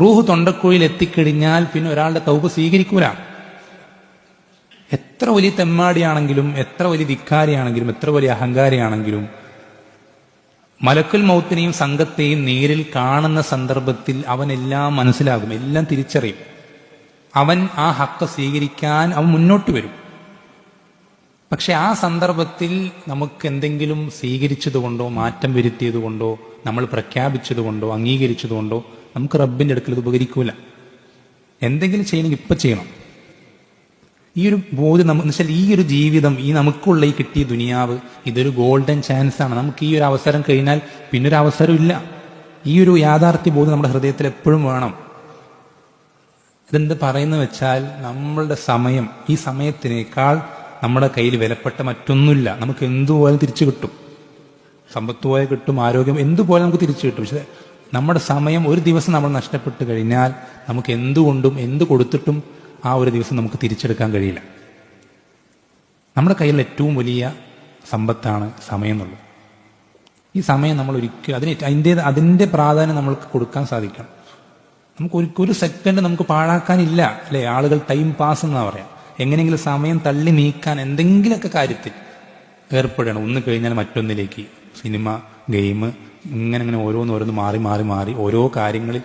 റൂഹ് തൊണ്ടക്കുഴിയിൽ എത്തിക്കഴിഞ്ഞാൽ പിന്നെ ഒരാളുടെ തൗബ സ്വീകരിക്കൂല. എത്ര വലിയ തെമ്മാടിയാണെങ്കിലും എത്ര വലിയ ധിക്കാരിയാണെങ്കിലും എത്ര വലിയ അഹങ്കാരിയാണെങ്കിലും മലക്കുൽ മൗത്തിനെയും സംഘത്തെയും നേരിൽ കാണുന്ന സന്ദർഭത്തിൽ അവനെല്ലാം മനസ്സിലാകും എല്ലാം തിരിച്ചറിയും. അവൻ ആ ഹക്ക സ്വീകരിക്കാൻ അവൻ മുന്നോട്ട് വരും. പക്ഷെ ആ സന്ദർഭത്തിൽ നമുക്ക് എന്തെങ്കിലും സ്വീകരിച്ചതുകൊണ്ടോ മാറ്റം വരുത്തിയതുകൊണ്ടോ നമ്മൾ പ്രഖ്യാപിച്ചതുകൊണ്ടോ അംഗീകരിച്ചതുകൊണ്ടോ നമുക്ക് റബ്ബിന്റെ അടുക്കൽ ഇത് ഉപകരിക്കൂല. എന്തെങ്കിലും ചെയ്യണമെങ്കിൽ ഇപ്പൊ ചെയ്യണം. ഈ ഒരു ബോധം നമുക്ക് വെച്ചാൽ ഈ ഒരു ജീവിതം ഈ നമുക്കുള്ള ഈ കിട്ടിയ ദുനിയാവ് ഇതൊരു ഗോൾഡൻ ചാൻസ് ആണ് നമുക്ക് ഈ ഒരു അവസരം കഴിഞ്ഞാൽ പിന്നൊരു അവസരം ഇല്ല. ഈ ഒരു യാഥാർത്ഥ്യ ബോധം നമ്മുടെ ഹൃദയത്തിൽ എപ്പോഴും വേണം. ഇതെന്ത് പറയുന്നത് വെച്ചാൽ നമ്മളുടെ സമയം ഈ സമയത്തിനേക്കാൾ നമ്മുടെ കയ്യിൽ വിലപ്പെട്ട മറ്റൊന്നുമില്ല. നമുക്ക് എന്തുപോലെ തിരിച്ചു കിട്ടും? സമ്പത്ത് പോയാൽ കിട്ടും ആരോഗ്യം എന്തുപോലെ നമുക്ക് തിരിച്ചു കിട്ടും? പക്ഷെ നമ്മുടെ സമയം ഒരു ദിവസം നമ്മൾ നഷ്ടപ്പെട്ട് കഴിഞ്ഞാൽ നമുക്ക് എന്തുകൊണ്ടും എന്ത് കൊടുത്തിട്ടും ആ ഒരു ദിവസം നമുക്ക് തിരിച്ചെടുക്കാൻ കഴിയില്ല. നമ്മുടെ കയ്യിൽ ഏറ്റവും വലിയ സമ്പത്താണ് സമയം എന്നുള്ളത്. ഈ സമയം നമ്മൾ ഒരിക്കലും അതിന് അതിന്റെ അതിന്റെ പ്രാധാന്യം നമ്മൾക്ക് കൊടുക്കാൻ സാധിക്കണം. നമുക്ക് ഒരു സെക്കൻഡ് നമുക്ക് പാഴാക്കാനില്ല. അല്ലെ? ആളുകൾ ടൈം പാസ് എന്നാണ് പറയാം. എങ്ങനെയെങ്കിലും സമയം തള്ളി നീക്കാൻ എന്തെങ്കിലുമൊക്കെ കാര്യത്തിൽ ഏർപ്പെടണം ഒന്ന് കഴിഞ്ഞാൽ മറ്റൊന്നിലേക്ക്. സിനിമ ഗെയിം ഇങ്ങനെ ഇങ്ങനെ ഓരോന്ന് ഓരോന്ന് മാറി മാറി മാറി ഓരോ കാര്യങ്ങളിൽ